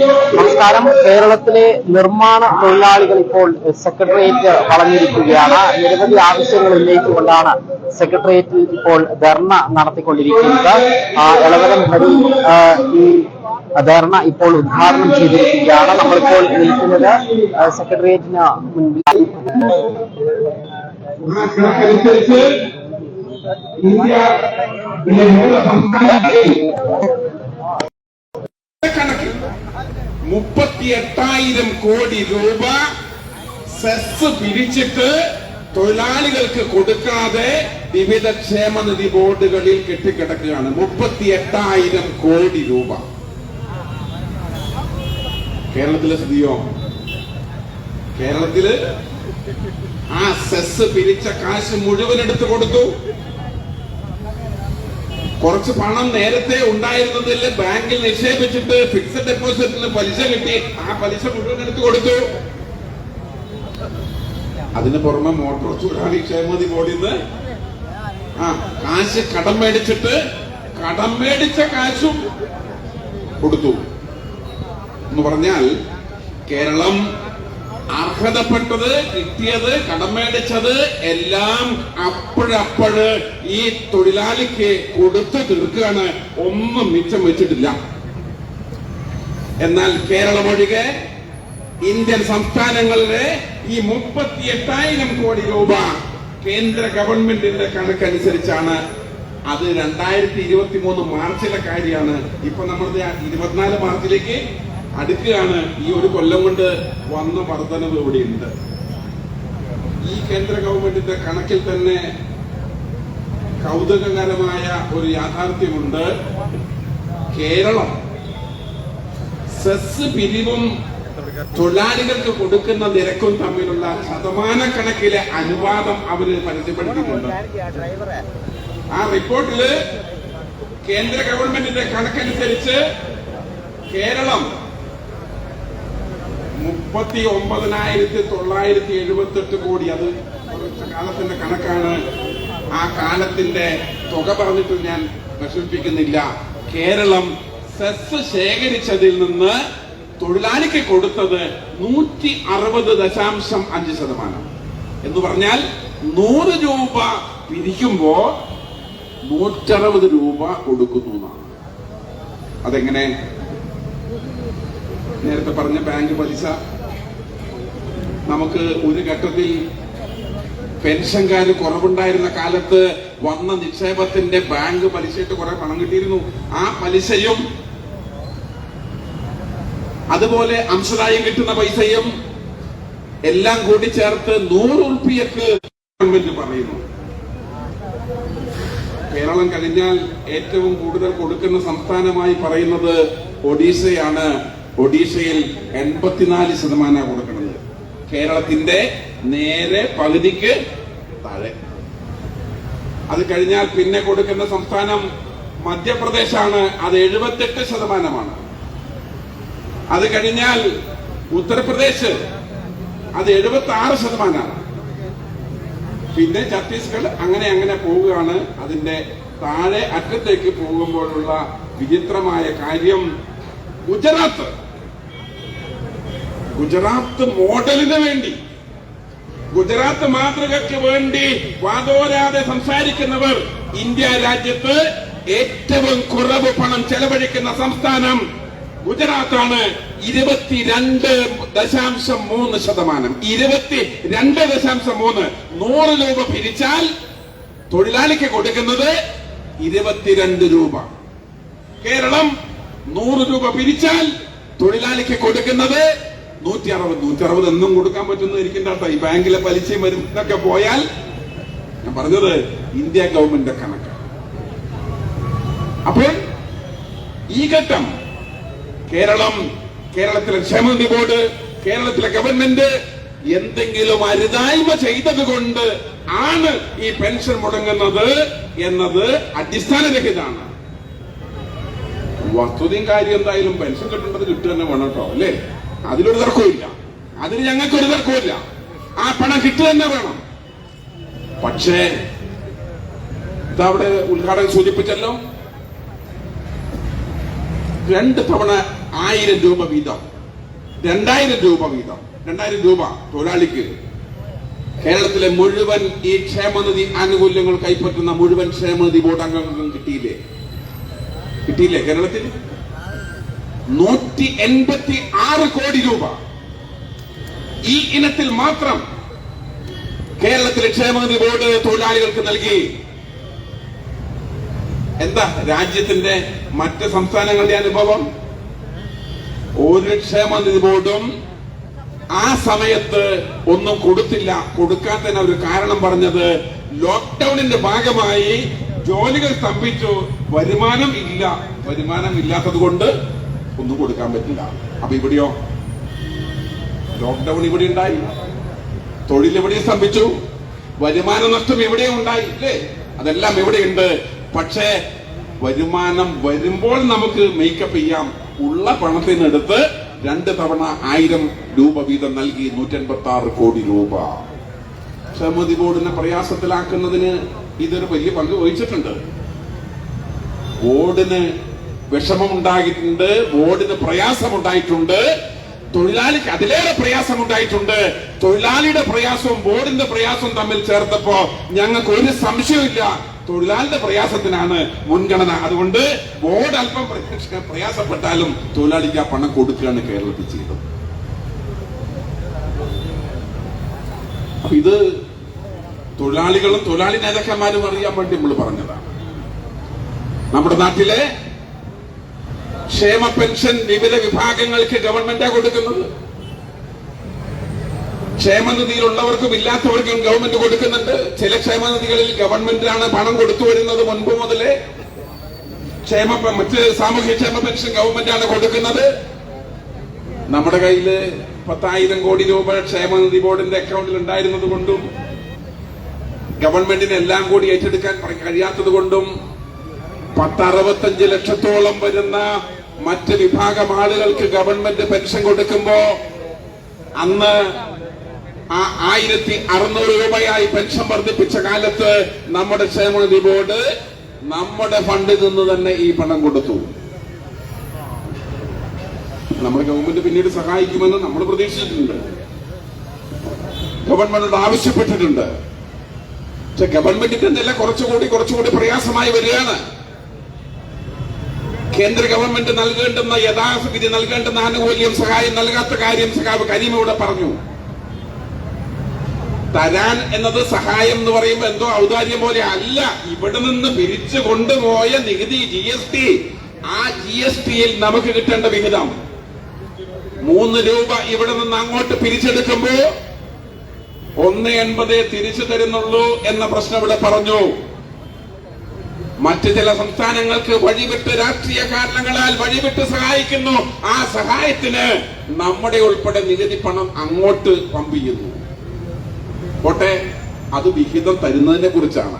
നമസ്കാരം കേരളത്തിലെ നിർമ്മാണ തൊഴിലാളികൾ ഇപ്പോൾ സെക്രട്ടേറിയറ്റ് വളഞ്ഞിരിക്കുകയാണ് നിരവധി ആവശ്യങ്ങൾ ഉന്നയിച്ചുകൊണ്ടാണ് സെക്രട്ടേറിയറ്റിൽ ഇപ്പോൾ ധർണ നടത്തിക്കൊണ്ടിരിക്കുന്നത് ആ, എളവരം ഹരി ഈ ധർണ ഇപ്പോൾ ഉദ്ഘാടനം ചെയ്തിരിക്കുകയാണ് നമ്മളിപ്പോൾ നിൽക്കുന്നത് സെക്രട്ടേറിയറ്റിന് മുൻപിൽ ഇന്ത്യ കണക്കിൽ മുപ്പത്തി എട്ടായിരം കോടി രൂപ സെസ് പിരിച്ചിട്ട് തൊഴിലാളികൾക്ക് കൊടുക്കാതെ വിവിധ ക്ഷേമനിധി ബോർഡുകളിൽ കെട്ടിക്കിടക്കുകയാണ്. മുപ്പത്തി എട്ടായിരം കോടി രൂപ. കേരളത്തിലെ സ്ഥിതിയോ? കേരളത്തിൽ ആ സെസ് പിരിച്ച കാശ് മുഴുവൻ എടുത്തു കൊടുത്തു. കുറച്ച് പണം നേരത്തെ ഉണ്ടായിരുന്നതിൽ ബാങ്കിൽ നിക്ഷേപിച്ചിട്ട് ഫിക്സഡ് ഡെപ്പോസിറ്റിന് പലിശ കിട്ടി. ആ പലിശ മുഴുവൻ എടുത്തു കൊടുത്തു. അതിന് പുറമെ മോട്ടോർ തൊഴിലാളി ക്ഷേമതി ബോർഡിൽ നിന്ന് ആ കാശ് കടം മേടിച്ചിട്ട് കടം മേടിച്ച കാശും കൊടുത്തു. എന്ന് പറഞ്ഞാൽ കേരളം അർഹതപ്പെട്ടത് കിട്ടിയത് കടമേടിച്ചത് എല്ലാം അപ്പോഴപ്പോഴ് ഈ തൊഴിലാളിക്ക് കൊടുത്തു തീർക്കുകയാണ്. ഒന്നും മിച്ചം വെച്ചിട്ടില്ല. എന്നാൽ കേരളം ഒഴികെ ഇന്ത്യൻ സംസ്ഥാനങ്ങളിലെ ഈ മുപ്പത്തി എട്ടായിരം കോടി രൂപ കേന്ദ്ര ഗവൺമെന്റിന്റെ കണക്കനുസരിച്ചാണ്. അത് രണ്ടായിരത്തി ഇരുപത്തി മൂന്ന് മാർച്ചിലെ കാര്യമാണ്. ഇപ്പൊ നമ്മൾ ഇരുപത്തിനാല് മാർച്ചിലേക്ക് അടുക്കുകയാണ് ഈ ഒരു കൊല്ലം കൊണ്ട് വന്ന വർധനവ് ഇവിടെയുണ്ട്. ഈ കേന്ദ്ര ഗവൺമെന്റിന്റെ കണക്കിൽ തന്നെ കൗതുകകരമായ ഒരു യാഥാർത്ഥ്യമുണ്ട്. കേരളം സെസ് പിരിവും തൊഴിലാളികൾക്ക് കൊടുക്കുന്ന നിരക്കും തമ്മിലുള്ള ശതമാനക്കണക്കിലെ അനുവാദം അവർ പരസ്യപ്പെടുത്തിയിട്ടുണ്ട് ആ റിപ്പോർട്ടിൽ കേന്ദ്ര ഗവൺമെന്റിന്റെ കണക്കനുസരിച്ച് കേരളം മുപ്പത്തി ഒമ്പതിനായിരത്തി തൊള്ളായിരത്തി എഴുപത്തി എട്ട് കോടി അത് കാലത്തിന്റെ കണക്കാണ്. ആ കാലത്തിന്റെ തുക പറഞ്ഞിട്ട് ഞാൻ വിഷമിപ്പിക്കുന്നില്ല കേരളം സെസ് ശേഖരിച്ചതിൽ നിന്ന് തൊഴിലാളിക്ക് കൊടുത്തത് നൂറ്റി അറുപത് ദശാംശം അഞ്ച് ശതമാനം. എന്ന് പറഞ്ഞാൽ നൂറ് രൂപ പിരിക്കുമ്പോ നൂറ്ററുപത് രൂപ കൊടുക്കുന്നു എന്നാണ്. അതെങ്ങനെ? നേരത്തെ പറഞ്ഞ ബാങ്ക് പലിശ നമുക്ക് ഒരു ഘട്ടത്തിൽ പെൻഷൻകാർ കുറവുണ്ടായിരുന്ന കാലത്ത് വന്ന നിക്ഷേപത്തിന്റെ ബാങ്ക് പലിശയിട്ട് കുറെ പണം കിട്ടിയിരുന്നു. ആ പലിശയും അതുപോലെ അംശദായം കിട്ടുന്ന പൈസയും എല്ലാം കൂടി ചേർത്ത് നൂറ് ഉറുപ്പിയക്ക് ഗവൺമെന്റ് പറയുന്നു. കേരളം കഴിഞ്ഞാൽ ഏറ്റവും കൂടുതൽ കൊടുക്കുന്ന സംസ്ഥാനമായി പറയുന്നത് ഒഡീഷയാണ്. ഒഡീഷയിൽ എൺപത്തിനാല് ശതമാനം കൊടുക്കുന്നത്. കേരളത്തിന്റെ നേരെ പകുതിക്ക് താഴെ. അത് കഴിഞ്ഞാൽ പിന്നെ കൊടുക്കുന്ന സംസ്ഥാനം മധ്യപ്രദേശാണ്. അത് എഴുപത്തെട്ട് ശതമാനമാണ്. അത് കഴിഞ്ഞാൽ ഉത്തർപ്രദേശ് അത് എഴുപത്തി ആറ് ശതമാനമാണ്. പിന്നെ ഛത്തീസ്ഗഡ് അങ്ങനെ അങ്ങനെ പോവുകയാണ്. അതിന്റെ താഴെ അറ്റത്തേക്ക് പോകുമ്പോഴുള്ള വിചിത്രമായ കാര്യം ഗുജറാത്ത്. ഗുജറാത്ത് മോഡലിന് വേണ്ടി ഗുജറാത്ത് മാതൃകയ്ക്ക് വേണ്ടി വാതോരാതെ സംസാരിക്കുന്നവർ ഇന്ത്യ രാജ്യത്ത് ഏറ്റവും കുറവ് പണം ചെലവഴിക്കുന്ന സംസ്ഥാനം ഗുജറാത്താണ്. ഇരുപത്തിരണ്ട് ദശാംശം മൂന്ന് ശതമാനം. ഇരുപത്തി രണ്ട് ദശാംശം മൂന്ന്. നൂറ് രൂപ പിരിച്ചാൽ തൊഴിലാളിക്ക് കൊടുക്കുന്നത് ഇരുപത്തിരണ്ട് രൂപ. കേരളം നൂറ് രൂപ പിരിച്ചാൽ തൊഴിലാളിക്ക് കൊടുക്കുന്നത് നൂറ്റി അറുപത് നൂറ്റി അറുപത് എന്നും കൊടുക്കാൻ പറ്റുന്ന ഇരിക്കണ്ട കേട്ടോ. ഈ ബാങ്കിലെ പലിശയും വരും എന്നൊക്കെ പോയാൽ ഞാൻ പറഞ്ഞത് ഇന്ത്യ ഗവൺമെന്റ് കണക്ക്. അപ്പോൾ ഈ ഘട്ടം കേരളം കേരളത്തിലെ ക്ഷേമനിധി ബോർഡ് കേരളത്തിലെ ഗവൺമെന്റ് എന്തെങ്കിലും അരുതായ്മ ചെയ്തത് കൊണ്ട് ആണ് ഈ പെൻഷൻ മുടങ്ങുന്നത് എന്നത് അടിസ്ഥാനരഹിതാണ് വസ്തുതയും കാര്യം എന്തായാലും പെൻഷൻ കിട്ടേണ്ടത് കിട്ടുക തന്നെ വേണം കേട്ടോ അല്ലേ? അതിലൊരു തർക്കവുമില്ല. അതിന് ഞങ്ങൾക്കൊരു തർക്കവുമില്ല. ആ പണം കിട്ടുക തന്നെ വേണം. പക്ഷേ ഇതവിടെ ഉദ്ഘാടകൻ സൂചിപ്പിച്ചല്ലോ. രണ്ട് തവണ ആയിരം രൂപ വീതം. രണ്ടായിരം രൂപ വീതം. രണ്ടായിരം രൂപ തൊഴിലാളിക്ക്. കേരളത്തിലെ മുഴുവൻ ഈ ക്ഷേമനിധി ആനുകൂല്യങ്ങൾ കൈപ്പറ്റുന്ന മുഴുവൻ ക്ഷേമനിധി ബോർഡ് അംഗങ്ങൾക്കും കിട്ടിയില്ലേ? കിട്ടിയില്ലേ കേരളത്തിൽ? നൂറ്റി എൺപത്തി ആറ് കോടി രൂപ. ഈ ഇനത്തിൽ മാത്രം കേരളത്തിലെ ക്ഷേമനിധി ബോർഡ് തൊഴിലാളികൾക്ക് നൽകി. എന്താ രാജ്യത്തിന്റെ മറ്റ് സംസ്ഥാനങ്ങളുടെ അനുഭവം? ഒരു ക്ഷേമനിധി ബോർഡും ആ സമയത്ത് ഒന്നും കൊടുത്തില്ല. കൊടുക്കാൻ തന്നെ ഒരു കാരണം പറഞ്ഞത് ലോക്ക്ഡൌണിന്റെ ഭാഗമായി ജോലികൾ സ്തംഭിച്ചു. വരുമാനം ഇല്ല. വരുമാനം ഇല്ലാത്തത് കൊണ്ട് ഒന്നും കൊടുക്കാൻ പറ്റില്ല. അപ്പൊ ഇവിടെയോ? ലോക്ക്ഡൌൺ ഇവിടെ ഉണ്ടായി. തൊഴിൽ എവിടെയും സ്തംഭിച്ചു. വരുമാന നഷ്ടം എവിടെ ഉണ്ടായി അല്ലേ? അതെല്ലാം എവിടെയുണ്ട് പക്ഷേ വരുമാനം വരുമ്പോൾ നമുക്ക് മേക്കപ്പ് ചെയ്യാം. ഉള്ള പണത്തിനെടുത്ത് രണ്ട് തവണ ആയിരം രൂപ വീതം നൽകി നൂറ്റൻപത്തി ആറ് കോടി രൂപ. ക്ഷമതി ബോർഡിനെ പ്രയാസത്തിലാക്കുന്നതിന് ഇതൊരു വലിയ പങ്ക് വഹിച്ചിട്ടുണ്ട്. ബോർഡിന് വിഷമമുണ്ടായിട്ടുണ്ട് ബോർഡിന് പ്രയാസമുണ്ടായിട്ടുണ്ട് തൊഴിലാളിക്ക് അതിലേറെ പ്രയാസം ഉണ്ടായിട്ടുണ്ട് തൊഴിലാളിയുടെ പ്രയാസവും ബോർഡിന്റെ പ്രയാസവും തമ്മിൽ ചേർത്തപ്പോ ഞങ്ങൾക്ക് ഒരു സംശയമില്ല തൊഴിലാളിയുടെ പ്രയാസത്തിനാണ് മുൻഗണന. അതുകൊണ്ട് ബോർഡ് അല്പം പ്രയാസ- പ്രയാസപ്പെട്ടാലും തൊഴിലാളിക്ക് ആ പണം കൊടുക്കുകയാണ് കേരളത്തിൽ ചെയ്തത് ഇത് തൊഴിലാളികളും തൊഴിലാളി നേതാക്കന്മാരും അറിയാൻ വേണ്ടി നമ്മൾ പറഞ്ഞതാണ്. നമ്മുടെ നാട്ടിലെ ക്ഷേമ പെൻഷൻ വിവിധ വിഭാഗങ്ങൾക്ക് ഗവൺമെന്റാ കൊടുക്കുന്നത്. ക്ഷേമനിധിയിലുള്ളവർക്കും ഇല്ലാത്തവർക്കും ഗവൺമെന്റ് കൊടുക്കുന്നുണ്ട്. ചില ക്ഷേമനിധികളിൽ ഗവൺമെന്റിനാണ് പണം കൊടുത്തു വരുന്നത് മുൻപ് മുതലേ. ക്ഷേമ മറ്റ് സാമൂഹ്യ ക്ഷേമ പെൻഷൻ ഗവൺമെന്റാണ് കൊടുക്കുന്നത്. നമ്മുടെ കയ്യിൽ പത്തായിരം കോടി രൂപ ക്ഷേമനിധി ബോർഡിന്റെ അക്കൗണ്ടിൽ ഉണ്ടായിരുന്നത് കൊണ്ടും ഗവൺമെന്റിന് എല്ലാം കൂടി ഏറ്റെടുക്കാൻ കഴിയാത്തത് കൊണ്ടും പത്തറുപത്തഞ്ച് ലക്ഷത്തോളം വരുന്ന മറ്റ് വിഭാഗം ആളുകൾക്ക് ഗവൺമെന്റ് പെൻഷൻ കൊടുക്കുമ്പോ അന്ന് ആ ആയിരത്തി അറുന്നൂറ് രൂപയായി പെൻഷൻ വർദ്ധിപ്പിച്ച കാലത്ത് നമ്മുടെ ക്ഷേമനിധി ബോർഡ് നമ്മുടെ ഫണ്ടിൽ നിന്ന് തന്നെ ഈ പണം കൊടുത്തു. നമ്മുടെ ഗവൺമെന്റ് പിന്നീട് സഹായിക്കുമെന്ന് നമ്മൾ പ്രതീക്ഷിച്ചിട്ടുണ്ട്. ഗവൺമെന്റിനോട് ആവശ്യപ്പെട്ടിട്ടുണ്ട്. പക്ഷെ ഗവൺമെന്റിന്റെ നില കുറച്ചുകൂടി കുറച്ചുകൂടി പ്രയാസമായി വരികയാണ്. കേന്ദ്ര ഗവൺമെന്റ് നൽകേണ്ടുന്ന യഥാസ്ഥിതി നൽകേണ്ടുന്ന ആനുകൂല്യം സഹായം നൽകാത്ത കാര്യം സഖാവ് കരീം ഇവിടെ പറഞ്ഞു. തരാൻ എന്നത് സഹായം എന്ന് പറയുമ്പോൾ എന്തോ ഔദാര്യം പോലെ അല്ല. ഇവിടെ നിന്ന് പിരിച്ചു കൊണ്ടുപോയ നികുതി ജി എസ് ടി ആ ജി എസ് ടിയിൽ നമുക്ക് കിട്ടേണ്ട വിഹിതം. മൂന്ന് രൂപ ഇവിടെ നിന്ന് അങ്ങോട്ട് പിരിച്ചെടുക്കുമ്പോ ഒന്ന് എൺപതേ തിരിച്ചു തരുന്നുള്ളൂ എന്ന പ്രശ്നം ഇവിടെ പറഞ്ഞു. മറ്റ് ചില സംസ്ഥാനങ്ങൾക്ക് വഴിവിട്ട് രാഷ്ട്രീയ കാരണങ്ങളാൽ വഴിവിട്ട് സഹായിക്കുന്നു. ആ സഹായത്തിന് നമ്മുടെ ഉൾപ്പെടെ നികുതി പണം അങ്ങോട്ട് പമ്പ് ചെയ്യുന്നു. പോട്ടെ അത് വിഹിതം തരുന്നതിനെ കുറിച്ചാണ്.